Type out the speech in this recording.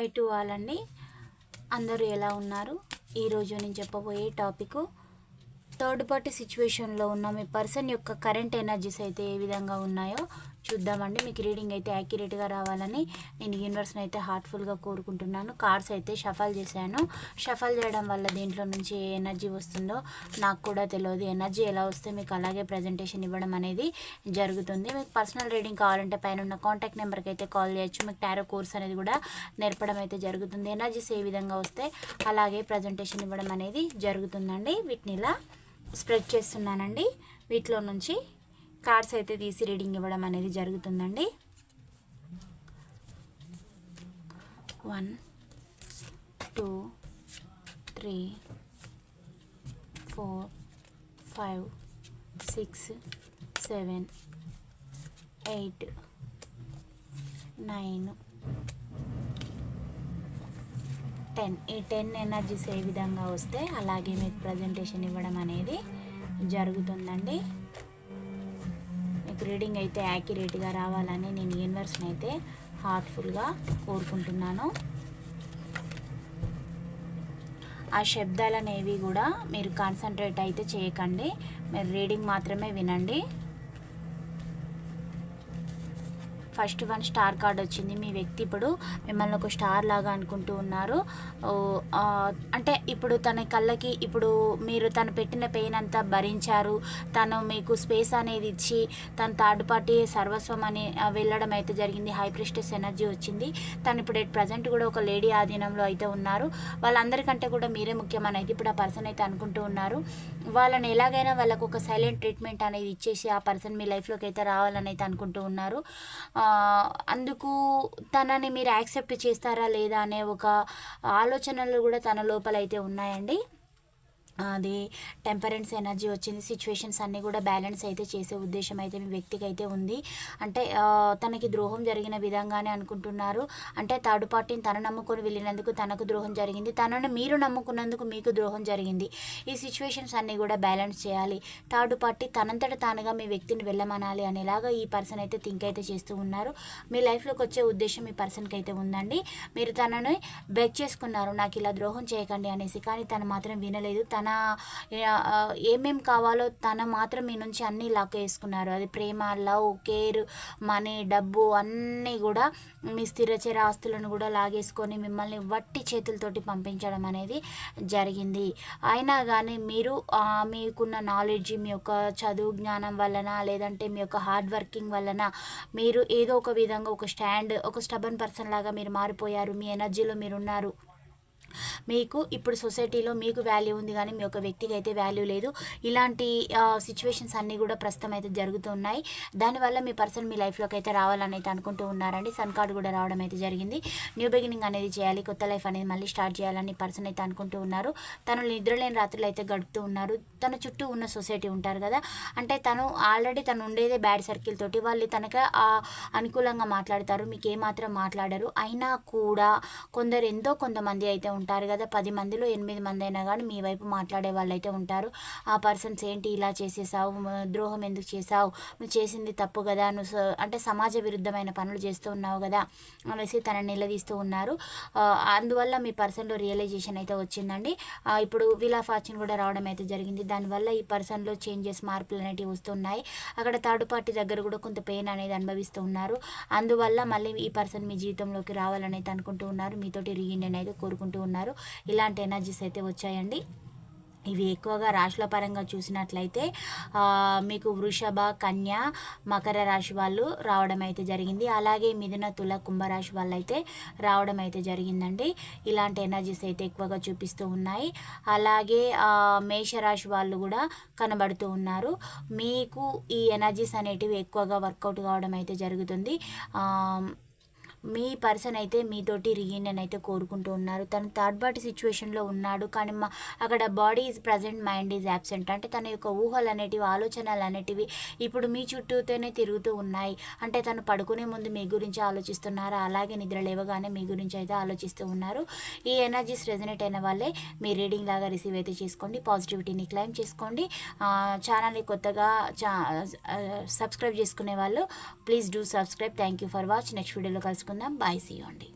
I to all అండి అందరూ ఎలా ఉన్నారు? ఈరోజు నేను చెప్పబోయే టాపిక్ థర్డ్ పార్టీ సిచ్యువేషన్లో ఉన్న మీ పర్సన్ యొక్క కరెంట్ ఎనర్జీస్ అయితే ఏ విధంగా ఉన్నాయో చూద్దామండి. మీకు రీడింగ్ అయితే యాక్యురేట్గా రావాలని నేను యూనివర్స్ని అయితే హార్ట్ఫుల్గా కోరుకుంటున్నాను. కార్డ్స్ అయితే షఫల్ చేశాను. షఫల్ చేయడం వల్ల దీంట్లో నుంచి ఏ ఎనర్జీ వస్తుందో నాకు కూడా తెలియదు. ఎనర్జీ ఎలా వస్తే మీకు అలాగే ప్రజెంటేషన్ ఇవ్వడం అనేది జరుగుతుంది. మీకు పర్సనల్ రీడింగ్ కావాలంటే పైన ఉన్న కాంటాక్ట్ నెంబర్కి అయితే కాల్ చేయొచ్చు. మీకు టారో కోర్స్ అనేది కూడా నేర్పడం అయితే జరుగుతుంది. ఎనర్జీస్ ఏ విధంగా వస్తే అలాగే ప్రజెంటేషన్ ఇవ్వడం అనేది జరుగుతుందండి. వీటిని ఇలా స్ప్రెడ్ చేస్తున్నానండి. వీటిలో నుంచి కార్డ్స్ అయితే తీసి రీడింగ్ ఇవ్వడం అనేది జరుగుతుందండి. One two three four five six seven eight nine ten ఈ టెన్ ఎనర్జీస్ ఏ విధంగా వస్తే అలాగే మీకు ప్రజెంటేషన్ ఇవ్వడం అనేది జరుగుతుందండి. మీకు రీడింగ్ అయితే యాక్యురేట్గా రావాలని నేను యూనివర్స్ని అయితే హార్ట్ఫుల్గా కోరుకుంటున్నాను. ఆ శబ్దాలు అనేవి కూడా మీరు కాన్సన్ట్రేట్ అయితే చేయకండి. మీరు రీడింగ్ మాత్రమే వినండి. ఫస్ట్ వన్ స్టార్ కార్డ్ వచ్చింది మీ వ్యక్తి ఇప్పుడు మిమ్మల్ని ఒక స్టార్ లాగా అనుకుంటూ ఉన్నారు. అంటే ఇప్పుడు తన కళ్ళకి ఇప్పుడు మీరు తను పెట్టిన పెయిన్ అంతా భరించారు. తను మీకు స్పేస్ అనేది ఇచ్చి తన థర్డ్ పార్టీ సర్వస్వం అని వెళ్ళడం అయితే జరిగింది. హై ప్రిస్టెస్ ఎనర్జీ వచ్చింది. తను ఇప్పుడు ప్రజెంట్ కూడా ఒక లేడీ ఆధీనంలో అయితే ఉన్నారు. వాళ్ళందరికంటే కూడా మీరే ముఖ్యమని అయితే ఇప్పుడు ఆ పర్సన్ అయితే అనుకుంటూ ఉన్నారు. వాళ్ళని ఎలాగైనా వాళ్ళకు ఒక సైలెంట్ ట్రీట్మెంట్ అనేది ఇచ్చేసి ఆ పర్సన్ మీ లైఫ్లోకి అయితే రావాలని అయితే అనుకుంటూ ఉన్నారు. అందుకు తనని మీరు యాక్సెప్ట్ చేస్తారా లేదా అనే ఒక ఆలోచనలు కూడా తన లోపల అయితే ఉన్నాయండి. అది టెంపరెన్స్ ఎనర్జీ వచ్చింది సిచ్యువేషన్స్ అన్నీ కూడా బ్యాలెన్స్ అయితే చేసే ఉద్దేశం అయితే మీ వ్యక్తికి అయితే ఉంది. అంటే తనకి ద్రోహం జరిగిన విధంగానే అనుకుంటున్నారు. అంటే థర్డ్ పార్టీని తన నమ్ముకొని వెళ్ళినందుకు తనకు ద్రోహం జరిగింది. తనను మీరు నమ్ముకున్నందుకు మీకు ద్రోహం జరిగింది. ఈ సిచ్యువేషన్స్ అన్నీ కూడా బ్యాలెన్స్ చేయాలి. థర్డ్ పార్టీ తనంతట తానుగా మీ వ్యక్తిని వెళ్ళమనాలి అనేలాగా ఈ పర్సన్ అయితే థింక్ అయితే చేస్తూ ఉన్నారు. మీ లైఫ్లోకి వచ్చే ఉద్దేశం మీ పర్సన్కి అయితే ఉందండి. మీరు తనని బెక్ చేసుకున్నారు. నాకు ఇలా ద్రోహం చేయకండి అనేసి కానీ తను మాత్రం వినలేదు. తన తన ఏమేం కావాలో తన మాత్రం మీ నుంచి అన్నీ లాక్ వేసుకున్నారు. అది ప్రేమ లవ్ కేర్ మనీ డబ్బు అన్నీ కూడా మీ స్థిరచర ఆస్తులను కూడా లాగేసుకొని మిమ్మల్ని వట్టి చేతులతోటి పంపించడం అనేది జరిగింది. అయినా కానీ మీరు మీకున్న నాలెడ్జ్ మీ యొక్క చదువు జ్ఞానం వలన లేదంటే మీ యొక్క హార్డ్ వర్కింగ్ వలన మీరు ఏదో ఒక విధంగా ఒక స్టాండ్ ఒక స్టబన్ పర్సన్ లాగా మీరు మారిపోయారు. మీ ఎనర్జీలో మీరు ఉన్నారు మీకు ఇప్పుడు సొసైటీలో మీకు వాల్యూ ఉంది కానీ మీ యొక్క వ్యక్తికి అయితే వాల్యూ లేదు. ఇలాంటి సిచ్యువేషన్స్ అన్నీ కూడా ప్రస్తుతం అయితే జరుగుతున్నాయి దానివల్ల మీ పర్సన్ మీ లైఫ్లోకి అయితే రావాలని అయితే అనుకుంటూ ఉన్నారండి. సన్ కార్డు కూడా రావడం అయితే జరిగింది. న్యూ బిగినింగ్ అనేది చేయాలి. కొత్త లైఫ్ అనేది మళ్ళీ స్టార్ట్ చేయాలని పర్సన్ అయితే అనుకుంటూ ఉన్నారు. తను నిద్రలేని రాత్రులు అయితే గడుపుతూ ఉన్నారు. తన చుట్టూ ఉన్న సొసైటీ ఉంటారు కదా. అంటే తను ఆల్రెడీ తను ఉండేదే బ్యాడ్ సర్కిల్ తోటి వాళ్ళు తనకు అనుకూలంగా మాట్లాడతారు. మీకు ఏమాత్రం మాట్లాడరు. అయినా కూడా కొందరు ఎంతో కొంతమంది అయితే ఉంటారు కదా పది మందిలో ఎనిమిది మంది అయినా కానీ మీ వైపు మాట్లాడే వాళ్ళు అయితే ఉంటారు. ఆ పర్సన్స్ ఏంటి ఇలా చేసేసావు ద్రోహం ఎందుకు చేసావు నువ్వు చేసింది తప్పు కదా నువ్వు అంటే సమాజ విరుద్ధమైన పనులు చేస్తూ ఉన్నావు కదా అనేసి తనని నిలదీస్తూ ఉన్నారు. అందువల్ల మీ పర్సన్లో రియలైజేషన్ అయితే వచ్చిందండి. ఇప్పుడు విలా ఫార్చ్యూన్ కూడా రావడం అయితే జరిగింది. దానివల్ల ఈ పర్సన్లో చేంజెస్ మార్పులు అనేటివి వస్తున్నాయి. అక్కడ థర్డ్ పార్టీ దగ్గర కూడా కొంత పెయిన్ అనేది అనుభవిస్తూ ఉన్నారు. అందువల్ల మళ్ళీ ఈ పర్సన్ మీ జీవితంలోకి రావాలని అయితే అనుకుంటూ ఉన్నారు. మీతోటి రీయూనియన్ అయితే కోరుకుంటూ ఉన్నారు. ఇలాంటి ఎనర్జీస్ అయితే వచ్చాయండి. ఇవి ఎక్కువగా రాశుల పరంగా చూసినట్లయితే మీకు వృషభ కన్య మకర రాశి వాళ్ళు రావడం అయితే జరిగింది. అలాగే మిథున తుల కుంభరాశి వాళ్ళు అయితే రావడం అయితే జరిగిందండి. ఇలాంటి ఎనర్జీస్ అయితే ఎక్కువగా చూపిస్తూ ఉన్నాయి. అలాగే మేషరాశి వాళ్ళు కూడా కనబడుతూ ఉన్నారు. మీకు ఈ ఎనర్జీస్ అనేటివి ఎక్కువగా వర్కౌట్ కావడం అయితే జరుగుతుంది. మీ పర్సన్ అయితే మీతోటి రీయూనియన్ అయితే కోరుకుంటూ ఉన్నారు. తను థర్డ్ పార్టీ సిచ్యువేషన్లో ఉన్నాడు. కానీ మా అక్కడ body is present mind is absent అంటే తన యొక్క ఊహలు అనేటివి ఆలోచనలు అనేటివి ఇప్పుడు మీ చుట్టూతోనే తిరుగుతూ ఉన్నాయి. అంటే తను పడుకునే ముందు మీ గురించి ఆలోచిస్తున్నారు? అలాగే నిద్ర లేవగానే మీ గురించి అయితే ఆలోచిస్తూ ఉన్నారు. ఈ ఎనర్జీస్ రెజనేట్ అయిన వాళ్ళే మీ రీడింగ్ లాగా రిసీవ్ అయితే చేసుకోండి. పాజిటివిటీని క్లైమ్ చేసుకోండి. ఛానల్ని కొత్తగా సబ్స్క్రైబ్ చేసుకునే వాళ్ళు please do subscribe thank you for watch next వీడియోలో కలుసుకుందాం బాయ్ సీ అండి.